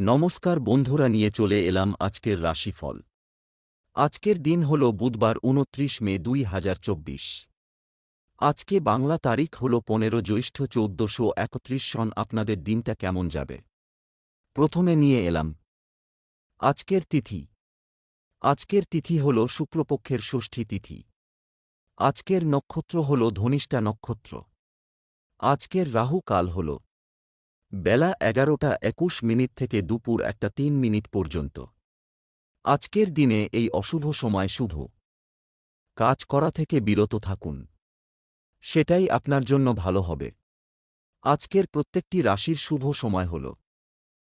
নমস্কার বন্ধুরা, নিয়ে চলে এলাম আজকের রাশিফল। আজকের দিন হল বুধবার উনত্রিশ মে দুই হাজার চব্বিশ। আজকে বাংলা তারিখ হল পনেরো জ্যৈষ্ঠ চৌদ্দশো একত্রিশ সন। আপনাদের দিনটা কেমন যাবে? প্রথমে নিয়ে এলাম। আজকের তিথি। আজকের তিথি হল শুক্লপক্ষের ষষ্ঠী তিথি। আজকের নক্ষত্র হল ধনিষ্ঠা নক্ষত্র। আজকের রাহু কাল হল। বেলা এগারোটা একুশ মিনিট থেকে দুপুর একটা তিন মিনিট পর্যন্ত। আজকের দিনে এই অশুভ সময় শুভ। কাজ করা থেকে বিরত থাকুন। সেটাই আপনার জন্য ভালো হবে। আজকের প্রত্যেকটি রাশির শুভ সময় হল।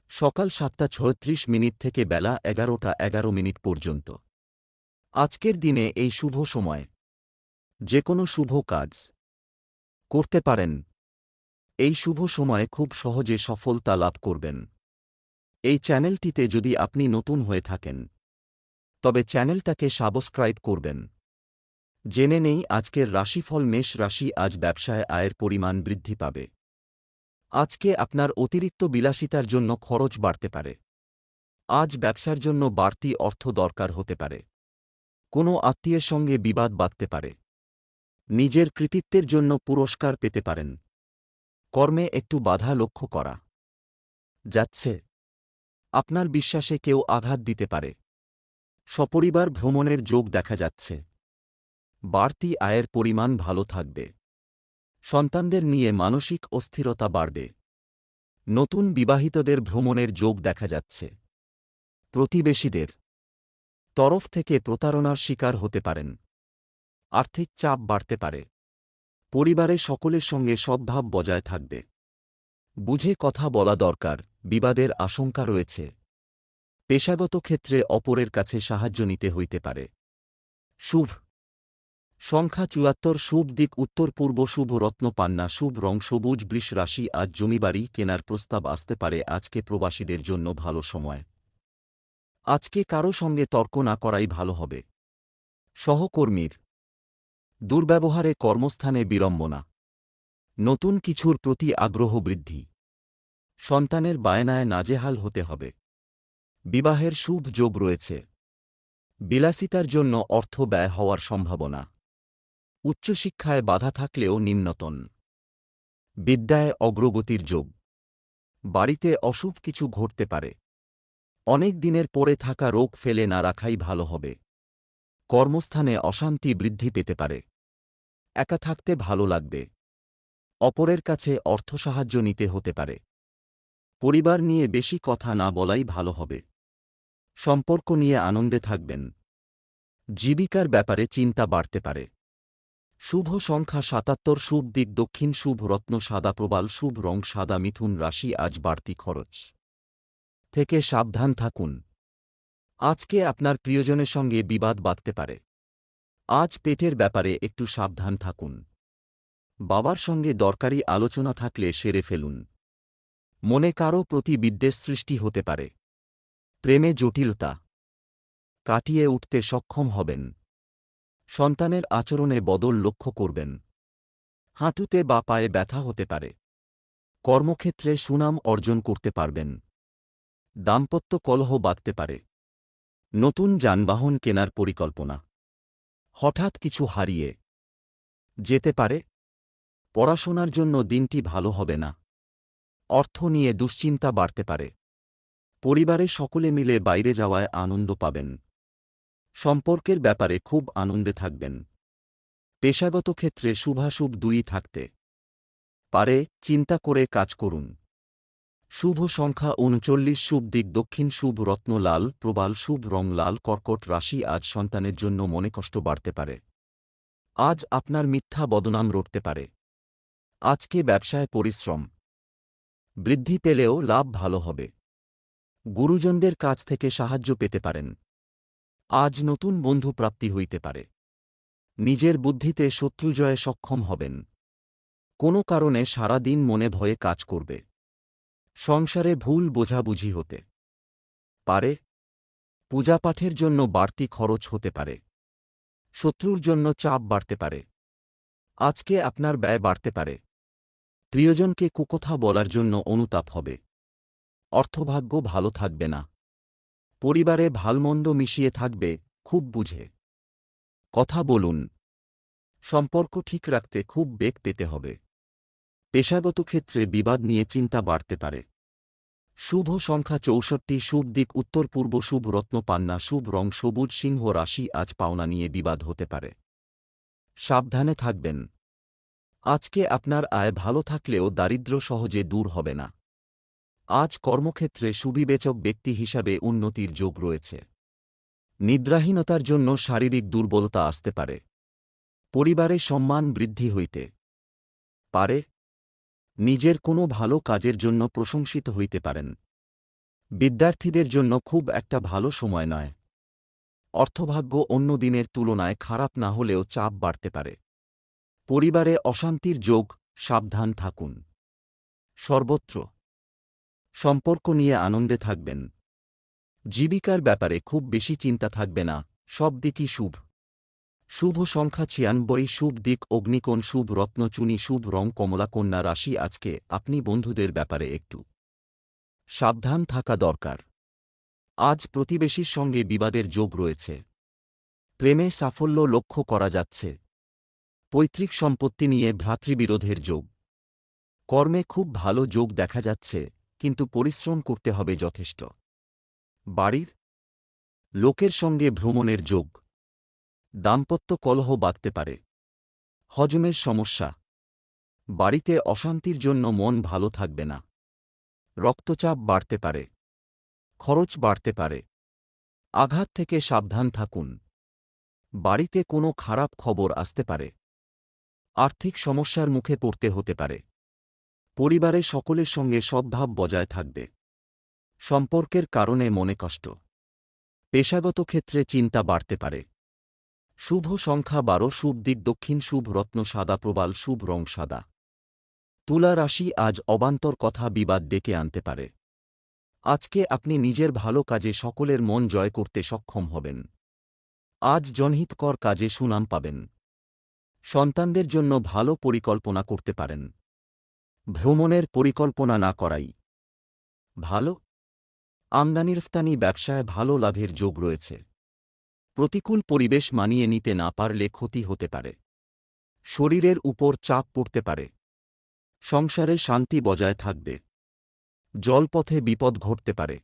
সকাল সাতটা ছয়ত্রিশ মিনিট থেকে বেলা এগারোটা এগারো মিনিট পর্যন্ত। আজকের দিনে এই শুভ সময়। যে কোনো শুভ কাজ। করতে পারেন। এই শুভ সময়ে খুব সহজে সফলতা লাভ করবেন। এই চ্যানেলটিতে যদি আপনি নতুন হয়ে থাকেন, তবে চ্যানেলটাকে সাবস্ক্রাইব করবেন। জেনে নেই আজকের রাশিফল মেষ রাশি আজ ব্যবসায় আয়ের পরিমাণ বৃদ্ধি পাবে। আজকে আপনার অতিরিক্ত বিলাসিতার জন্য খরচ বাড়তে পারে। আজ ব্যবসার জন্য বাড়তি অর্থ দরকার হতে পারে। কোনো আত্মীয়ের সঙ্গে বিবাদ বাঁধতে পারে। নিজের কৃতিত্বের জন্য পুরস্কার পেতে পারেন। কর্মে একটু বাধা লক্ষ্য করা। যাচ্ছে। আপনার বিশ্বাসে কেউ আঘাত দিতে পারে। সপরিবার ভ্রমণের যোগ দেখা যাচ্ছে। বাড়তি আয়ের পরিমাণ ভালো থাকবে। সন্তানদের নিয়ে মানসিক অস্থিরতা বাড়বে। নতুন বিবাহিতদের ভ্রমণের যোগ দেখা যাচ্ছে। প্রতিবেশীদের তরফ থেকে প্রতারণার শিকার হতে পারেন। আর্থিক চাপ বাড়তে পারে। পরিবারে সকলের সঙ্গে সদ্ভাব বজায় থাকবে। বুঝে কথা বলা দরকার, বিবাদের আশঙ্কা রয়েছে। পেশাগত ক্ষেত্রে অপরের কাছে সাহায্য নিতে হইতে পারে। শুভ। সংখ্যা চুয়াত্তর, শুভ দিক উত্তর পূর্ব, শুভ রত্ন পান্না, শুভ রং সবুজ, বৃষ রাশি, আজ জমিবাড়ি, কেনার প্রস্তাব আসতে পারে, আজকে প্রবাসীদের জন্য ভালো সময়। আজকে কারও সঙ্গে তর্ক না করাই ভালো হবে। সহকর্মীর। দুর্ব্যবহারে কর্মস্থানে বিড়ম্বনা। নতুন কিছুর প্রতি আগ্রহ বৃদ্ধি। সন্তানের বায়নায় নাজেহাল হতে হবে। বিবাহের শুভ যোগ রয়েছে। বিলাসিতার জন্য অর্থ ব্যয় হওয়ার সম্ভাবনা। উচ্চশিক্ষায় বাধা থাকলেও নিম্নতন। বিদ্যায় অগ্রগতির যোগ। বাড়িতে অশুভ কিছু ঘটতে পারে। অনেক দিনের পরে থাকা রোগ ফেলে না রাখাই ভালো হবে। কর্মস্থানে অশান্তি বৃদ্ধি পেতে পারে। একা থাকতে ভালো লাগবে। অপরের কাছে অর্থ সাহায্য নিতে হতে পারে। পরিবার নিয়ে বেশি কথা না বলাই ভালো হবে। সম্পর্ক নিয়ে আনন্দে থাকবেন। জীবিকার ব্যাপারে চিন্তা বাড়তে পারে। শুভ সংখ্যা সাতাত্তর, শুভ দিক দক্ষিণ, শুভ রত্ন সাদা প্রবাল, শুভ রং সাদা, মিথুন রাশি, আজ বাড়তি খরচ। থেকে সাবধান থাকুন। আজকে আপনার প্রিয়জনের সঙ্গে বিবাদ বাঁধতে পারে। আজ পেটের ব্যাপারে একটু সাবধান থাকুন। বাবার সঙ্গে দরকারি আলোচনা থাকলে সেরে ফেলুন। মনে কারও প্রতি বিদ্বেষ সৃষ্টি হতে পারে। প্রেমে জটিলতা। কাটিয়ে উঠতে সক্ষম হবেন। সন্তানের আচরণে বদল লক্ষ্য করবেন। হাঁটুতে বা পায়ে ব্যথা হতে পারে। কর্মক্ষেত্রে সুনাম অর্জন করতে পারবেন। দাম্পত্য কলহ বাঁধতে পারে। নতুন যানবাহন কেনার পরিকল্পনা। হঠাৎ কিছু হারিয়ে যেতে পারে। পড়াশোনার জন্য দিনটি ভালো হবে না। অর্থ নিয়ে দুশ্চিন্তা বাড়তে পারে। পরিবারে সকলে মিলে বাইরে যাওয়ায় আনন্দ পাবেন। সম্পর্কের ব্যাপারে খুব আনন্দে থাকবেন। পেশাগত ক্ষেত্রে শুভাশুভ দুই থাকতে পারে। চিন্তা করে কাজ করুন। শুভ সংখ্যা উনচল্লিশ, শুভ দিক দক্ষিণ, শুভ রত্ন লাল প্রবাল, শুভ রং লাল কর্কট রাশি আজ সন্তানের জন্য মনে কষ্ট বাড়তে পারে। আজ আপনার মিথ্যা বদনাম রটতে পারে। আজকে ব্যবসায় পরিশ্রম। বৃদ্ধি পেলেও লাভ ভালো হবে। গুরুজনদের কাছ থেকে সাহায্য পেতে পারেন। আজ নতুন বন্ধু প্রাপ্তি হইতে পারে। নিজের বুদ্ধিতে শত্রুজয়ে সক্ষম হবেন। কোনো কারণে সারা দিন মনে ভয়ে কাজ করবে। সংসারে ভুল বোঝাবুঝি হতে পারে। পূজাপাঠের জন্য বাড়তি খরচ হতে পারে। শত্রুর জন্য চাপ বাড়তে পারে। আজকে আপনার ব্যয় বাড়তে পারে। প্রিয়জনকে কুকথা বলার জন্য অনুতাপ হবে। অর্থভাগ্য ভালো থাকবে না। পরিবারে ভালমন্দ মিশিয়ে থাকবে, খুব বুঝে। কথা বলুন। সম্পর্ক ঠিক রাখতে খুব বেগ পেতে হবে। পেশাগত ক্ষেত্রে বিবাদ নিয়ে চিন্তা বাড়তে পারে। শুভ সংখ্যা চৌষট্টি, শুভ দিক উত্তর পূর্ব, শুভ রত্ন পান্না, শুভ রং সবুজ, সিংহ রাশি আজ পাওনা নিয়ে বিবাদ হতে পারে। সাবধানে থাকবেন। আজকে আপনার আয় ভালো থাকলেও দারিদ্র্য সহজে দূর হবে না। আজ কর্মক্ষেত্রে সুবিবেচক ব্যক্তি হিসাবে উন্নতির যোগ রয়েছে। নিদ্রাহীনতার জন্য শারীরিক দুর্বলতা আসতে পারে। পরিবারে সম্মান বৃদ্ধি হইতে পারে। নিজের কোনো ভালো কাজের জন্য প্রশংসিত হইতে পারেন। বিদ্যার্থীদের জন্য খুব একটা ভালো সময় নয়। অর্থভাগ্য অন্য দিনের তুলনায় খারাপ না হলেও চাপ বাড়তে পারে। পরিবারে অশান্তির যোগ, সাবধান থাকুন। সর্বত্র। সম্পর্ক নিয়ে আনন্দে থাকবেন। জীবিকার ব্যাপারে খুব বেশি চিন্তা থাকবে না, সব দিকই শুভ। শুভ সংখ্যা ছিয়ানব্বই শুভ দিক, অগ্নিকোণ, শুভ রত্নচুনি শুভ রং, কমলা, কন্যা রাশি, আজকে আপনি বন্ধুদের ব্যাপারে একটু সাবধান থাকা দরকার। আজ প্রতিবেশীর সঙ্গে বিবাদের যোগ রয়েছে। প্রেমে সাফল্য লক্ষ্য করা যাচ্ছে। পৈতৃক সম্পত্তি নিয়ে ভ্রাতৃবিরোধের যোগ। কর্মে খুব ভালো যোগ দেখা যাচ্ছে, কিন্তু পরিশ্রম করতে হবে যথেষ্ট। বাড়ির লোকের সঙ্গে ভ্রমণের যোগ। দাম্পত্য কলহ বাঁধতে পারে। হজমের সমস্যা। বাড়িতে অশান্তির জন্য মন ভালো থাকবে না। রক্তচাপ বাড়তে পারে। খরচ বাড়তে পারে। আঘাত থেকে সাবধান থাকুন। বাড়িতে কোনো খারাপ খবর আসতে পারে। আর্থিক সমস্যার মুখে পড়তে হতে পারে। পরিবারে সকলের সঙ্গে সদ্ভাব বজায় থাকবে। সম্পর্কের কারণে মনে কষ্ট। পেশাগত ক্ষেত্রে চিন্তা বাড়তে পারে। শুভ সংখ্যা বারো, শুভ দিক দক্ষিণ, শুভ রত্ন সাদা, প্রবাল, শুভ রং সাদা। তুলা রাশি আজ অবান্তর কথা বিবাদ ডেকে আনতে পারে। আজকে আপনি নিজের ভালো কাজে সকলের মন জয় করতে সক্ষম হবেন। আজ জনহিতকর কাজে সুনাম পাবেন। সন্তানদের জন্য ভালো পরিকল্পনা করতে পারেন। ভ্রমণের পরিকল্পনা না করাই। ভালো? আমদানি রফতানি ব্যবসায় ভালো লাভের যোগ রয়েছে। প্রতিকূল পরিবেশ মানিয়ে নিতে না পারলে ক্ষতি হতে পারে। শরীরের উপর চাপ পড়তে পারে। সংসারে শান্তি বজায় থাকবে। জলপথে বিপদ ঘটতে পারে।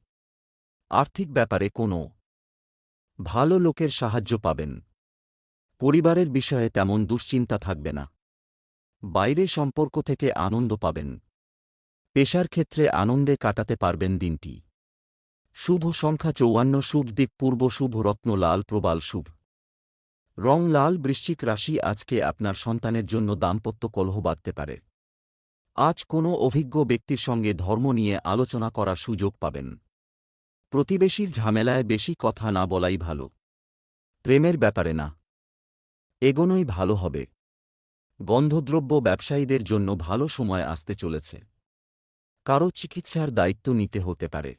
আর্থিক ব্যাপারে কোনো ভালো লোকের সাহায্য পাবেন। পরিবারের বিষয়ে তেমন দুশ্চিন্তা থাকবে না। বাইরে সম্পর্ক থেকে আনন্দ পাবেন। পেশার ক্ষেত্রে আনন্দে কাটাতে পারবেন দিনটি। শুভ সংখ্যা চৌয়ান্ন, শুভ দিক পূর্ব, শুভ রত্ন, লাল প্রবাল, শুভ। রং লাল, বৃশ্চিক রাশি আজকে আপনার সন্তানের জন্য দাম্পত্য কলহ বাঁধতে পারে। আজ কোনো অভিজ্ঞ ব্যক্তির সঙ্গে ধর্ম নিয়ে আলোচনা করার সুযোগ পাবেন। প্রতিবেশীর ঝামেলায় বেশি কথা না বলাই ভালো। প্রেমের ব্যাপারে না। এগোনোই ভালো হবে। গন্ধদ্রব্য ব্যবসায়ীদের জন্য ভালো সময় আসতে চলেছে। কারও চিকিৎসার দায়িত্ব নিতে হতে পারে।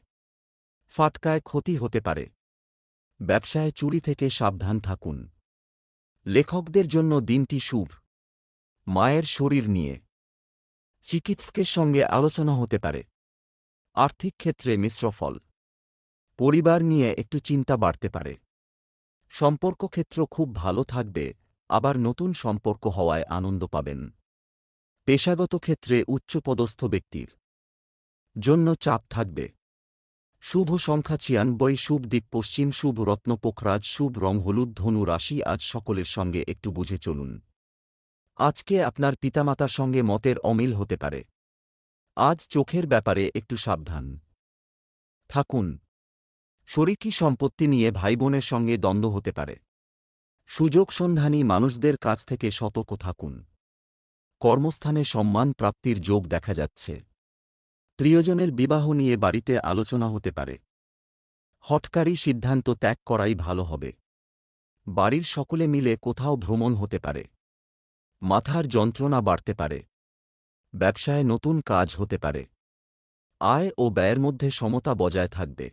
ফাটকায় ক্ষতি হতে পারে। ব্যবসায় চুরি থেকে সাবধান থাকুন। লেখকদের জন্য দিনটি শুভ। মায়ের শরীর নিয়ে। চিকিৎসকের সঙ্গে আলোচনা হতে পারে। আর্থিক ক্ষেত্রে মিশ্র ফল। পরিবার নিয়ে একটু চিন্তা বাড়তে পারে। সম্পর্ক ক্ষেত্র খুব ভালো থাকবে, আবার নতুন সম্পর্ক হওয়ায় আনন্দ পাবেন। পেশাগত ক্ষেত্রে উচ্চপদস্থ ব্যক্তির জন্য চাপ থাকবে। শুভ সংখ্যা ছিয়ানব্বই শুভ দিক পশ্চিম, শুভ রত্ন পোখরাজ, শুভ রং হলুদ, ধনু রাশি, আজ সকলের সঙ্গে একটু বুঝে চলুন। আজকে আপনার পিতামাতার সঙ্গে মতের অমিল হতে পারে। আজ চোখের ব্যাপারে একটু সাবধান। থাকুন। শরিকি সম্পত্তি নিয়ে ভাইবোনের সঙ্গে দ্বন্দ্ব হতে পারে। সুযোগ সন্ধানী মানুষদের কাছ থেকে সতর্ক থাকুন। কর্মস্থানে সম্মান প্রাপ্তির যোগ দেখা যাচ্ছে। প্রিয়জনের বিবাহ নিয়ে বাড়িতে আলোচনা হতে পারে। হটকারী সিদ্ধান্ত ত্যাগ করাই ভালো হবে। বাড়ির সকলে মিলে কোথাও ভ্রমণ হতে পারে। মাথার যন্ত্রণা বাড়তে পারে। ব্যবসায় নতুন কাজ হতে পারে। আয় ও ব্যয়ের মধ্যে সমতা বজায় থাকবে।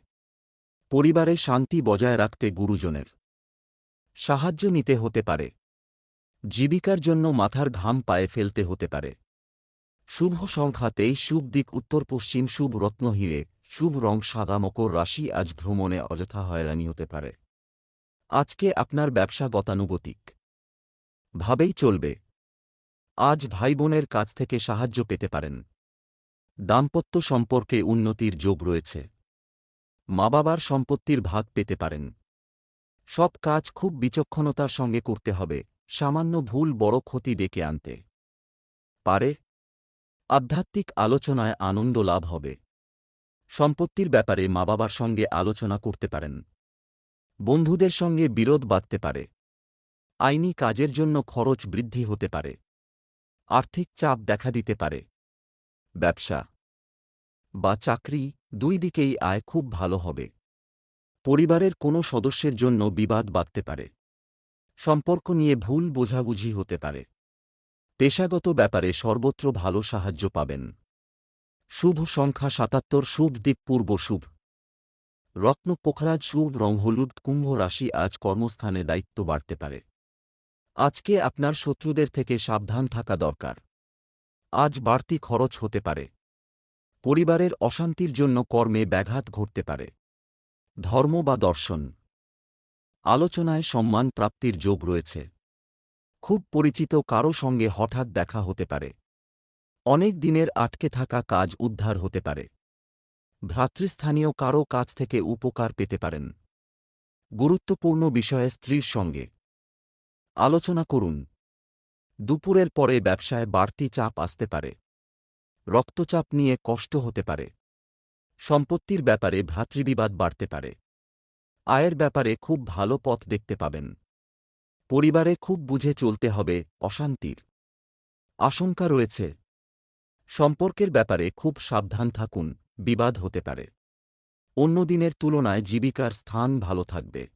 পরিবারে শান্তি বজায় রাখতে গুরুজনের সাহায্য নিতে হতে পারে। জীবিকার জন্য মাথার ঘাম পায়ে ফেলতে হতে পারে। শুভ সংখ্যা তেইশ শুভ দিক উত্তর পশ্চিম শুভ রত্ন হিরে, শুভ রং সাদা মকর রাশি আজ ভ্রমণে অযথা হয়রানি হতে পারে। আজকে আপনার ব্যবসা গতানুগতিক। ভাবেই চলবে। আজ ভাই বোনের কাছ থেকে সাহায্য পেতে পারেন। দাম্পত্য সম্পর্কে উন্নতির যোগ রয়েছে। মা বাবার সম্পত্তির ভাগ পেতে পারেন। সব কাজ খুব বিচক্ষণতার সঙ্গে করতে হবে, সামান্য ভুল বড় ক্ষতি ডেকে আনতে। পারে আধ্যাত্মিক আলোচনায় আনন্দ লাভ হবে। সম্পত্তির ব্যাপারে মা বাবার সঙ্গে আলোচনা করতে পারেন। বন্ধুদের সঙ্গে বিরোধ বাঁধতে পারে। আইনি কাজের জন্য খরচ বৃদ্ধি হতে পারে। আর্থিক চাপ দেখা দিতে পারে। ব্যবসা বা চাকরি দুই দিকেই আয় খুব ভালো হবে। পরিবারের কোনো সদস্যের জন্য বিবাদ বাঁধতে পারে। সম্পর্ক নিয়ে ভুল বোঝাবুঝি হতে পারে। পেশাগত ব্যাপারে সর্বত্র ভালো সাহায্য পাবেন। শুভ সংখ্যা সাতাত্তর, শুভ দিক পূর্ব শুভ। রত্ন পোখরাজ শুভ রং হলুদ, কুম্ভ রাশি আজ কর্মস্থানে দায়িত্ব বাড়তে পারে। আজকে আপনার শত্রুদের থেকে সাবধান থাকা দরকার। আজ বাড়তি খরচ হতে পারে। পরিবারের অশান্তির জন্য কর্মে ব্যাঘাত ঘটতে পারে। ধর্ম বা দর্শন। আলোচনায় সম্মান প্রাপ্তির যোগ রয়েছে। খুব পরিচিত কারও সঙ্গে হঠাৎ দেখা হতে পারে। অনেক দিনের আটকে থাকা কাজ উদ্ধার হতে পারে। ভ্রাতৃস্থানীয় কারও কাছ থেকে উপকার পেতে পারেন। গুরুত্বপূর্ণ বিষয়ে স্ত্রীর সঙ্গে। আলোচনা করুন। দুপুরের পরে ব্যবসায় বাড়তি চাপ আসতে পারে। রক্তচাপ নিয়ে কষ্ট হতে পারে। সম্পত্তির ব্যাপারে ভ্রাতৃবিবাদ বাড়তে পারে। আয়ের ব্যাপারে খুব ভালো পথ দেখতে পাবেন। পরিবারে খুব বুঝে চলতে হবে, অশান্তির আশঙ্কা রয়েছে। সম্পর্কের ব্যাপারে খুব সাবধান থাকুন, বিবাদ হতে পারে। অন্য দিনের তুলনায় জীবিকার স্থান ভালো থাকবে।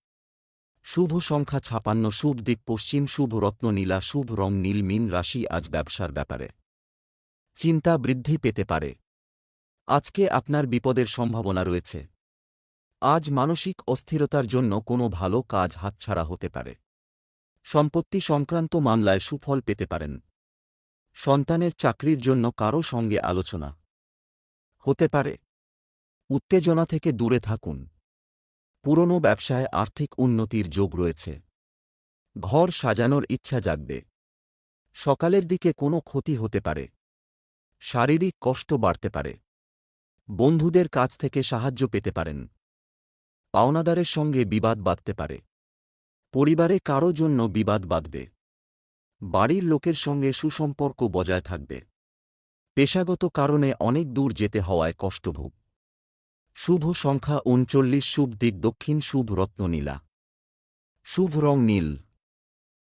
শুভ সংখ্যা ছাপান্ন, শুভ দিক পশ্চিম, শুভ রত্ন নীলা, শুভ রং নীল, মিন রাশি আজ ব্যবসার ব্যাপারে। চিন্তা বৃদ্ধি পেতে পারে। আজকে আপনার বিপদের সম্ভাবনা রয়েছে। আজ মানসিক অস্থিরতার জন্য কোনো ভালো কাজ হাতছাড়া হতে পারে। সম্পত্তি সংক্রান্ত মামলায় সুফল পেতে পারেন। সন্তানের চাকরির জন্য কারও সঙ্গে আলোচনা। হতে পারে। উত্তেজনা থেকে দূরে থাকুন। পুরনো ব্যবসায় আর্থিক উন্নতির যোগ রয়েছে। ঘর সাজানোর ইচ্ছা জাগবে। সকালের দিকে কোনো ক্ষতি হতে পারে। শারীরিক কষ্ট বাড়তে পারে। বন্ধুদের কাছ থেকে সাহায্য পেতে পারেন। পাওনাদারের সঙ্গে বিবাদ বাঁধতে পারে। পরিবারে কারও জন্য বিবাদ বাঁধবে। বাড়ির লোকের সঙ্গে সুসম্পর্ক বজায় থাকবে। পেশাগত কারণে অনেক দূর যেতে হওয়ায় কষ্টভোগ শুভ সংখ্যা উনচল্লিশ, শুভ দিক দক্ষিণ, শুভ রত্ন নীলা শুভ রং নীল।